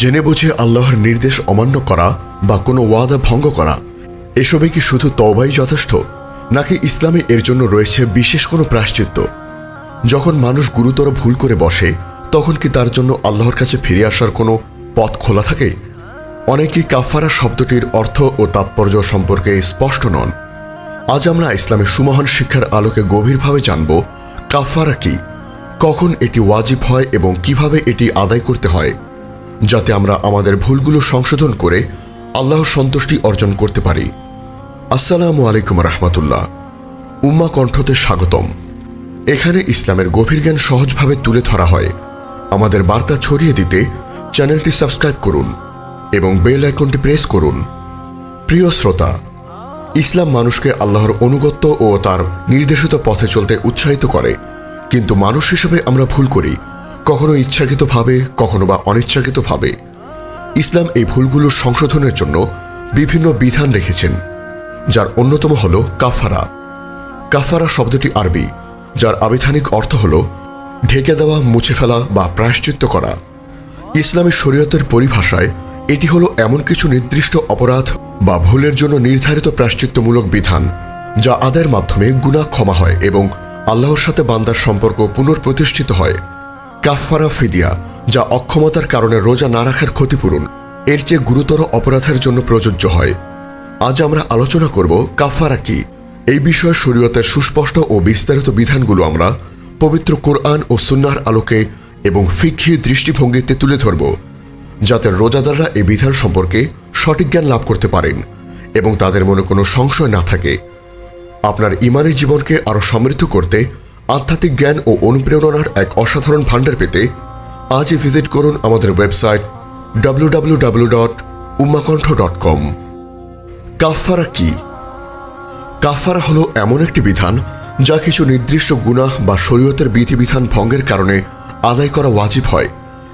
জেনে বুঝে আল্লাহর নির্দেশ অমান্য করা বা কোনো ওয়াদা ভঙ্গ করা, এসবে কি শুধু তওবাই যথেষ্ট, নাকি ইসলামে এর জন্য রয়েছে বিশেষ কোনো প্রাশ্চিত্য যখন মানুষ গুরুতর ভুল করে বসে, তখন কি তার জন্য আল্লাহর কাছে ফিরে আসার কোনো পথ খোলা থাকে? অনেকেই কাফারা শব্দটির অর্থ ও তাৎপর্য সম্পর্কে স্পষ্ট নন। আজ আমরা ইসলামের সুমহান শিক্ষার আলোকে গভীরভাবে জানব কাফারা কি? কখন এটি ওয়াজিব হয় এবং কীভাবে এটি আদায় করতে হয়? যাতে আমরা আমাদের ভুলগুলো সংশোধন করে আল্লাহর সন্তুষ্টি অর্জন করতে পারি। আসসালামু আলাইকুম রহমতুল্লাহ। উম্মা কণ্ঠতে স্বাগতম। এখানে ইসলামের গভীর জ্ঞান সহজভাবে তুলে ধরা হয়। আমাদের বার্তা ছড়িয়ে দিতে চ্যানেলটি সাবস্ক্রাইব করুন এবং বেল আইকনটি প্রেস করুন। প্রিয় শ্রোতা, ইসলাম মানুষকে আল্লাহর অনুগত্য ও তার নির্দেশিত পথে চলতে উৎসাহিত করে। কিন্তু মানুষ হিসেবে আমরা ভুল করি। কখনো ইচ্ছাকৃতভাবে, কখনো বা অনিচ্ছাকৃতভাবে। ইসলাম এই ভুলগুলোর সংশোধনের জন্য বিভিন্ন বিধান রেখেছেন, যার অন্যতম হল কাফারা কাফারা শব্দটি আরবি, যার আবিধানিক অর্থ হল ঢেকে দেওয়া, মুছে ফেলা বা প্রায়শ্চিত্ত করা। ইসলামী শরীয়তের পরিভাষায় এটি হলো এমন কিছু নির্দিষ্ট অপরাধ বা ভুলের জন্য নির্ধারিত প্রায়শ্চিত্তমূলক বিধান, যা আদায়ের মাধ্যমে গুনাহ ক্ষমা হয় এবং আল্লাহর সাথে বান্দার সম্পর্ক পুনঃপ্রতিষ্ঠিত হয়। কাফারা ফিদিয়া, যা অক্ষমতার কারণে রোজা না রাখার ক্ষতিপূরণ, এর চেয়ে গুরুতর অপরাধের জন্য প্রযোজ্য হয়। আজ আমরা আলোচনা করব কাফারা কি। এই বিষয়ে শরীয়তের সুস্পষ্ট ও বিস্তারিত বিধানগুলো আমরা পবিত্র কোরআন ও সুন্নাহর আলোকে এবং ফিক্ষি দৃষ্টিভঙ্গিতে তুলে ধরব, যাতে রোজাদাররা এই বিধান সম্পর্কে সঠিক জ্ঞান লাভ করতে পারেন এবং তাদের মনে কোনো সংশয় না থাকে। আপনার ইমানি জীবনকে আরও সমৃদ্ধ করতে আধ্যাত্মিক জ্ঞান ও অনুপ্রেরণার এক অসাধারণ ভাণ্ডার পেতে আজই ভিজিট করুন আমাদের website W W dot dot com কি? কাফারা হলো এমন একটি বিধান যা কিছু নির্দিষ্ট গুনাহ বা শরীয়তের বিধিবিধান ভঙ্গের কারণে আদায় করা ওয়াজিব হয়।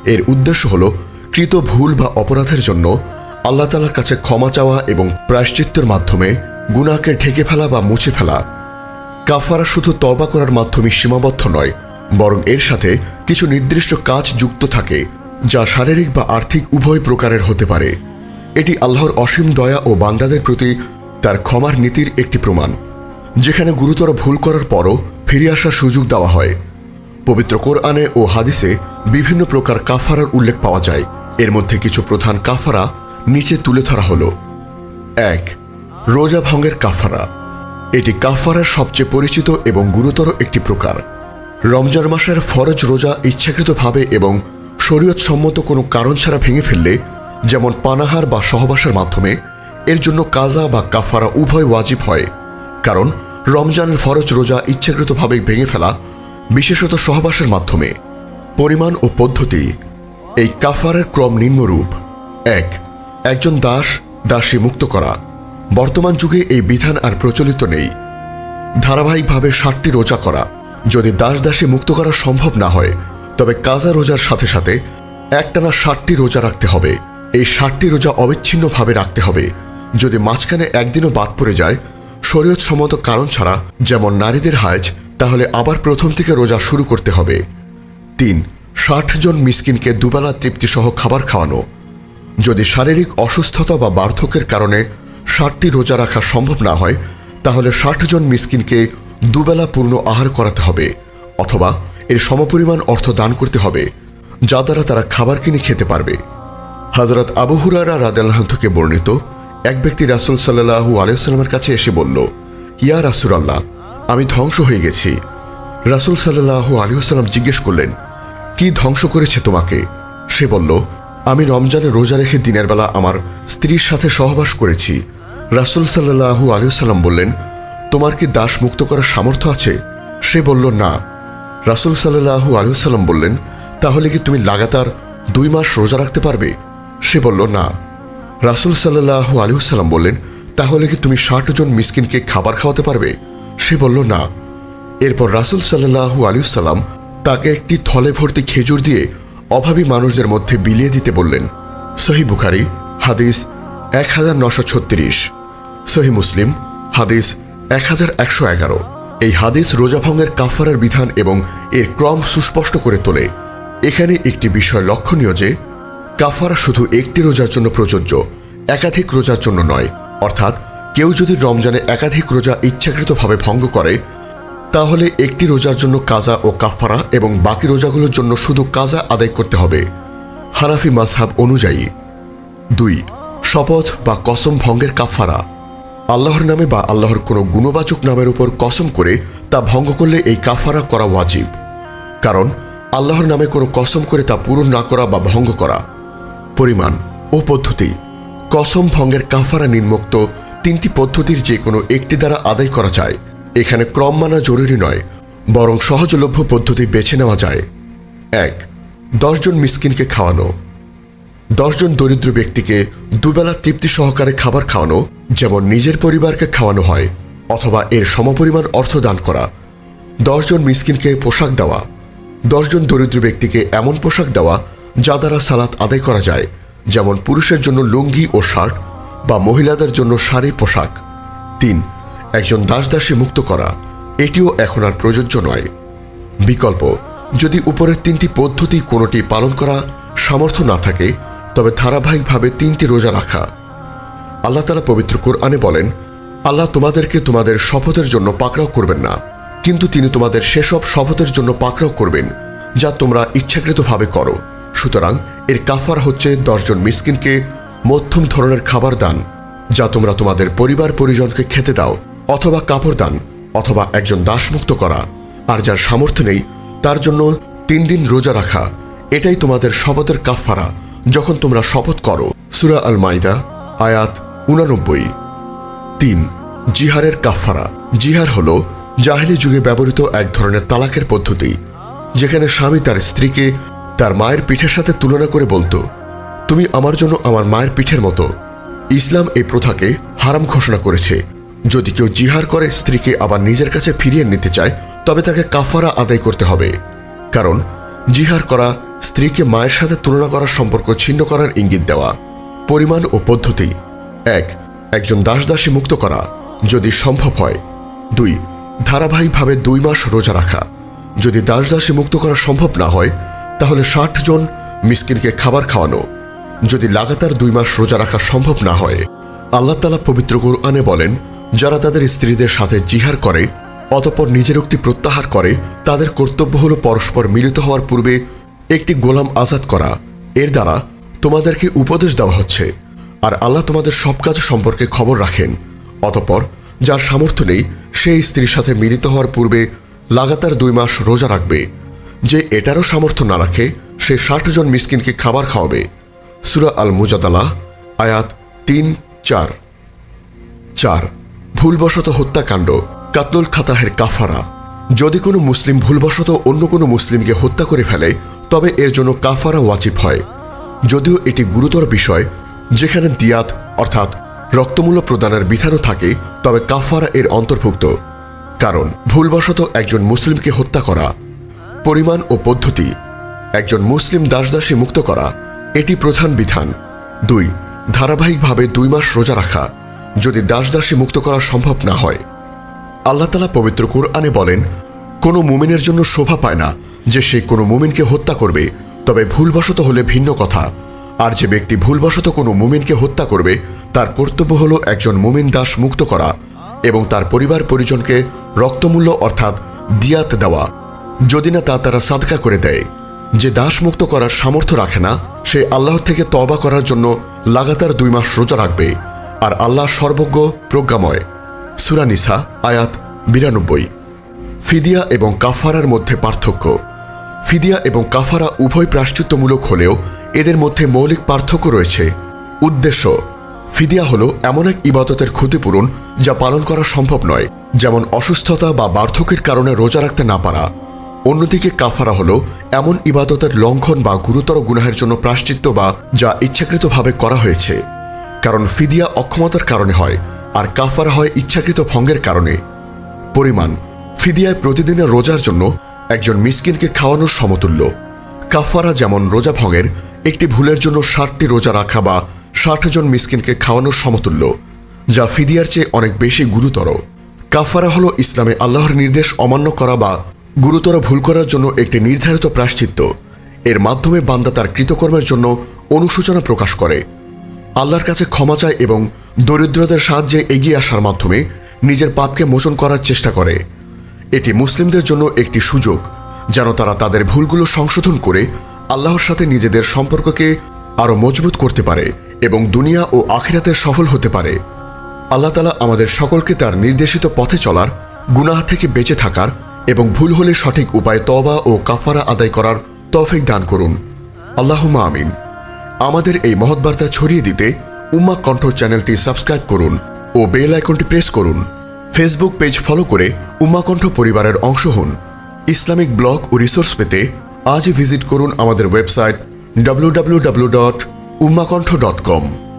এর উদ্দেশ্য হল কৃত ভুল বা অপরাধের জন্য আল্লাহ তালার কাছে ক্ষমা চাওয়া এবং প্রায়শ্চিত্তের মাধ্যমে গুনাহকে ঢেকে ফেলা বা মুছে ফেলা। কাফারা শুধু তবা করার মাধ্যমে সীমাবদ্ধ নয়, বরং এর সাথে কিছু নির্দিষ্ট কাজ যুক্ত থাকে, যা শারীরিক বা আর্থিক উভয় প্রকারের হতে পারে। এটি আল্লাহর অসীম দয়া ও বান্দাদের প্রতি তার ক্ষমার নীতির একটি প্রমাণ, যেখানে গুরুতর ভুল করার পরও ফিরে আসার সুযোগ দেওয়া হয়। পবিত্র কোরআনে ও হাদিসে বিভিন্ন প্রকার কাফারার উল্লেখ পাওয়া যায়। এর মধ্যে কিছু প্রধান কাফারা নিচে তুলে ধরা হলো। এক, রোজা ভঙ্গের কাফারা। এটি কাফারার সবচেয়ে পরিচিত এবং গুরুতর একটি প্রকার। রমজান মাসের ফরজ রোজা ইচ্ছাকৃতভাবে এবং শরীয়ত সম্মত কোনো কারণ ছাড়া ভেঙে ফেললে, যেমন পানাহার বা সহবাসের মাধ্যমে, এর জন্য কাজা বা কাফারা উভয় ওয়াজিব হয়। কারণ, রমজানের ফরজ রোজা ইচ্ছাকৃতভাবে ভেঙে ফেলা, বিশেষত সহবাসের মাধ্যমে। পরিমাণ ও পদ্ধতি। এই কাফারের ক্রম নিম্নরূপ। এক, একজন দাস দাসী মুক্ত করা। বর্তমান যুগে এই বিধান আর প্রচলিত নেই। ধারাবাহিকভাবে ষাটটি রোজা করা। যদি দাস দাসী মুক্ত করা সম্ভব না হয়, তবে কাজা রোজার সাথে সাথে একটানা ষাটটি রোজা রাখতে হবে। এই ষাটটি রোজা অবিচ্ছিন্নভাবে রাখতে হবে। যদি মাঝখানে একদিনও বাদ পড়ে যায় শরীয়ত সম্মত কারণ ছাড়া, যেমন নারীদের হাজ তাহলে আবার প্রথম থেকে রোজা শুরু করতে হবে। তিন, ষাট জন মিসকিনকে দুবেলা তৃপ্তিসহ খাবার খাওয়ানো। যদি শারীরিক অসুস্থতা বা বার্ধক্যের কারণে ষাটটি রোজা রাখা সম্ভব না হয়, তাহলে ষাট জন মিসকিনকে দুবেলা পূর্ণ আহার করাতে হবে, অথবা এর সমপরিমাণ অর্থ দান করতে হবে, যা দ্বারা তারা খাবার কিনে খেতে পারবে। হজরত আবু হুরারা রাদেলাহ থেকে বর্ণিত এক ব্যক্তি রাসুল সাল্লাহু আলিয়াল্লামের কাছে এসে বলল, ইয়া রাসুল আল্লাহ আমি ধ্বংস হয়ে গেছি। রাসুল সাল্লাহু আলিয়াল্লাম জিজ্ঞেস করলেন, কি ধ্বংস করেছে তোমাকে? সে বলল আমি রমজানে রোজা রেখে দিনের বেলা আমার স্ত্রীর সাথে সহবাস করেছি। রাসুল সাল্লাহু আলিয়াল্লাম বললেন, তোমার কি দাস মুক্ত করার সামর্থ্য আছে? সে বলল, না। রাসুল সাল্লাহু আলিয়াল্লাম বললেন, তাহলে কি তুমি লাগাতার দুই মাস রোজা রাখতে পারবে? সে বলল, না। রাসুল সাল্লাহু আলিউসাল্লাম বললেন, তাহলে কি তুমি ষাট জন মিসকিনকে খাবার খাওয়াতে পারবে? সে বলল, না। এরপর রাসুল সাল্লাহু আলিউসাল্লাম তাকে একটি থলে ভর্তি খেজুর দিয়ে অভাবী মানুষদের মধ্যে বিলিয়ে দিতে বললেন, সহি বুখারি, হাদিস এক হাজার নশো ছত্রিশ। সহি মুসলিম, হাদিস এক হাজার একশো এগারো। এই হাদিস রোজা ভঙ্গের কাফারের বিধান এবং এর ক্রম সুস্পষ্ট করে তোলে। এখানে একটি বিষয় লক্ষণীয় যে কাফারা শুধু একটি রোজার জন্য প্রযোজ্য, একাধিক রোজার জন্য নয়। অর্থাৎ কেউ যদি রমজানে একাধিক রোজা ইচ্ছাকৃতভাবে ভঙ্গ করে তাহলে একটি রোজার জন্য কাজা ও কাফারা এবং বাকি রোজাগুলোর জন্য শুধু কাজা আদায় করতে হবে। হানাফি মাসহাব অনুযায়ী। দুই, শপথ বা কসম ভঙ্গের কাফারা আল্লাহর নামে বা আল্লাহর কোনো গুণবাচক নামের উপর কসম করে তা ভঙ্গ করলে এই কাফারা করা ওয়াজিব। কারণ, আল্লাহর নামে কোনো কসম করে তা পূরণ না করা বা ভঙ্গ করা। পরিমাণ ও পদ্ধতি। কসম ভঙ্গের কাফারা নিম্নোক্ত তিনটি পদ্ধতির যে কোনো একটি দ্বারা আদায় করা যায়। এখানে ক্রম মানা জরুরি নয়, বরং সহজলভ্য পদ্ধতি বেছে নেওয়া যায়। এক দশজন মিসকিনকে খাওয়ানো। দশজন দরিদ্র ব্যক্তিকে দুবেলা তৃপ্তি সহকারে খাবার খাওয়ানো, যেমন নিজের পরিবারকে খাওয়ানো হয়, অথবা এর সমপরিমাণ অর্থ দান করা। দশজন মিসকিনকে পোশাক দেওয়া। দশজন দরিদ্র ব্যক্তিকে এমন পোশাক দেওয়া, যা দ্বারা সালাত আদায় করা যায়, যেমন পুরুষের জন্য লুঙ্গি ও শার্ট, বা মহিলাদের জন্য শাড়ি পোশাক। তিন একজন দাসদাসী মুক্ত করা, এটিও এখন আর প্রযোজ্য নয়। বিকল্প, যদি উপরের তিনটি পদ্ধতি কোনোটি পালন করা সামর্থ্য না থাকে, তবে ধারাবাহিকভাবে তিনটি রোজা রাখা। আল্লাহ তালা পবিত্র কোরআনে বলেন, আল্লাহ তোমাদেরকে তোমাদের শপথের জন্য পাকড়াও করবেন না, কিন্তু তিনি তোমাদের সেসব শপথের জন্য পাকড়াও করবেন, যা তোমরা ইচ্ছাকৃতভাবে করো। সুতরাং এর কাফার হচ্ছে দশজন মিসকিনকে মধ্যম ধরনের খাবার দান, যা তোমরা তোমাদের পরিবার পরিজনকে খেতে দাও। অথবা কাপড় দান, অথবা একজন দাসমুক্ত করা, আর যার সামর্থ্য নেই, তার জন্য তিন দিন রোজা রাখা। এটাই তোমাদের শপথের কাফারা যখন তোমরা শপথ করো। সুরা আল মাইদা আয়াত উনানব্বই। তিন, জিহারের কাফারা জিহার হল জাহেলি যুগে ব্যবহৃত এক ধরনের তালাকের পদ্ধতি, যেখানে স্বামী তার স্ত্রীকে তার মায়ের পিঠের সাথে তুলনা করে বলতো, তুমি আমার জন্য আমার মায়ের পিঠের মতো। ইসলাম এই প্রথাকে হারাম ঘোষণা করেছে। যদি কেউ জিহার করে, স্ত্রীকে আবার নিজের কাছে ফিরিয়ে নিতে চায়, তবে তাকে কাফারা আদায় করতে হবে। কারণ, জিহার করা স্ত্রীকে মায়ের সাথে তুলনা করার সম্পর্ক ছিন্ন করার ইঙ্গিত দেওয়া। পরিমাণ ও পদ্ধতি। এক, একজন দাসদাসী মুক্ত করা, যদি সম্ভব হয়। দুই, ধারাবাহিকভাবে দুই মাস রোজা রাখা। যদি দাসদাসী মুক্ত করা সম্ভব না হয়, তাহলে ষাট জন মিসকিনকে খাবার খাওয়ানো। যদি লাগাতার দুই মাস রোজা রাখা সম্ভব না হয়। আল্লাহ তালা পবিত্র কোরআনে বলেন যারা তাদের স্ত্রীদের সাথে জিহার করে, অতপর নিজের উক্তি প্রত্যাহার করে, তাদের কর্তব্য হলো পরস্পর মিলিত হওয়ার পূর্বে একটি গোলাম আজাদ করা। এর দ্বারা তোমাদেরকে উপদেশ দেওয়া হচ্ছে, আর আল্লাহ তোমাদের সব কাজ সম্পর্কে খবর রাখেন। অতপর যার সামর্থ্য নেই, সেই স্ত্রীর সাথে মিলিত হওয়ার পূর্বে লাগাতার দুই মাস রোজা রাখবে। যে এটারও সামর্থ্য না রাখে, সে ষাট জন মিসকিনকে খাবার খাওয়াবে। সুরা আল মুজাদালা আয়াত তিন, চার। চার। ভুলবশত হত্যাকাণ্ড কাতলুল খাতাহের কাফারা। যদি কোনো মুসলিম ভুলবশত অন্য কোনো মুসলিমকে হত্যা করে ফেলে, তবে এর জন্য কাফারা ওয়াজিব হয়। যদিও এটি গুরুতর বিষয়, যেখানে দিয়াত, অর্থাৎ রক্তমূল্য প্রদানের বিধানও থাকে, তবে কাফারা এর অন্তর্ভুক্ত। কারণ, ভুলবশত একজন মুসলিমকে হত্যা করা, পরিমাণ ও পদ্ধতি, একজন মুসলিম দাসদাসী মুক্ত করা, এটি প্রধান বিধান। দুই, ধারাবাহিকভাবে দুই মাস রোজা রাখা। যদি দাসদাসী মুক্ত করা সম্ভব না হয়। আল্লাহ তালা পবিত্র কোরআনে বলেন, কোনো মুমিনের জন্য শোভা পায় না যে সে কোনো মুমিনকে হত্যা করবে, তবে ভুলবশত হলে ভিন্ন কথা। আর যে ব্যক্তি ভুলবশত কোনো মুমিনকে হত্যা করবে, তার কর্তব্য হলো একজন মুমিন দাস মুক্ত করা এবং তার পরিবার পরিজনকে রক্তমূল্য অর্থাৎ দিয়াত দেওয়া। যদি না তা তারা সাদকা করে দেয়। যে দাস মুক্ত করার সামর্থ্য রাখে না, সে আল্লাহ থেকে তবা করার জন্য লাগাতার দুই মাস রোজা রাখবে। আর আল্লাহ সর্বজ্ঞ প্রজ্ঞাময়। সুরানিসা আয়াত বিরানব্বই। ফিদিয়া এবং কাফারার মধ্যে পার্থক্য। ফিদিয়া এবং কাফারা উভয় প্রাশ্চিত্যমূলক হলেও এদের মধ্যে মৌলিক পার্থক্য রয়েছে। উদ্দেশ্য, ফিদিয়া হলো এমন এক ইবাদতের ক্ষতিপূরণ যা পালন করা সম্ভব নয়, যেমন অসুস্থতা বা বার্ধক্যের কারণে রোজা রাখতে না পারা। অন্যদিকে কাফারা হলো এমন ইবাদতের লঙ্ঘন বা গুরুতর গুনাহের জন্য প্রাশ্চিত্য বা যা ইচ্ছাকৃতভাবে করা হয়েছে। কারণ ফিদিয়া অক্ষমতার কারণে হয় আর কাফারা হয় ইচ্ছাকৃত ভঙ্গের কারণে। পরিমাণ, ফিদিয়ায় প্রতিদিনের রোজার জন্য একজন মিসকিনকে খাওয়ানোর সমতুল্য। কাফারা যেমন রোজা ভঙ্গের, একটি ভুলের জন্য ষাটটি রোজা রাখা বা ষাট জন মিসকিনকে খাওয়ানোর সমতুল্য, যা ফিদিয়ার চেয়ে অনেক বেশি গুরুতর। কাফারা হলো ইসলামে আল্লাহর নির্দেশ অমান্য করা বা গুরুতর ভুল করার জন্য একটি নির্ধারিত প্রাশ্চিত্য এর মাধ্যমে বান্দা তার কৃতকর্মের জন্য অনুশোচনা প্রকাশ করে। আল্লাহর কাছে ক্ষমা চায় এবং দরিদ্রদের সাহায্যে এগিয়ে আসার মাধ্যমে নিজের পাপকে মোচন করার চেষ্টা করে। এটি মুসলিমদের জন্য একটি সুযোগ, যেন তারা তাদের ভুলগুলো সংশোধন করে আল্লাহর সাথে নিজেদের সম্পর্ককে আরও মজবুত করতে পারে এবং দুনিয়া ও আখিরাতে সফল হতে পারে। আল্লাহ তালা আমাদের সকলকে তার নির্দেশিত পথে চলার, গুনাহ থেকে বেঁচে থাকার এবং ভুল হলে সঠিক উপায়ে তবা ও কাফারা আদায় করার তৌফিক দান করুন। আল্লাহুম্মা আমিন। আমাদের এই মহৎ বার্তা ছড়িয়ে দিতে উম্মা কণ্ঠ চ্যানেলটি সাবস্ক্রাইব করুন ও বেল আইকনটি প্রেস করুন। ফেসবুক পেজ ফলো করে উম্মা কণ্ঠ পরিবারের অংশ হন। ইসলামিক ব্লগ ও রিসোর্স পেতে আজই ভিজিট করুন আমাদের ওয়েবসাইট www.ummakontho.com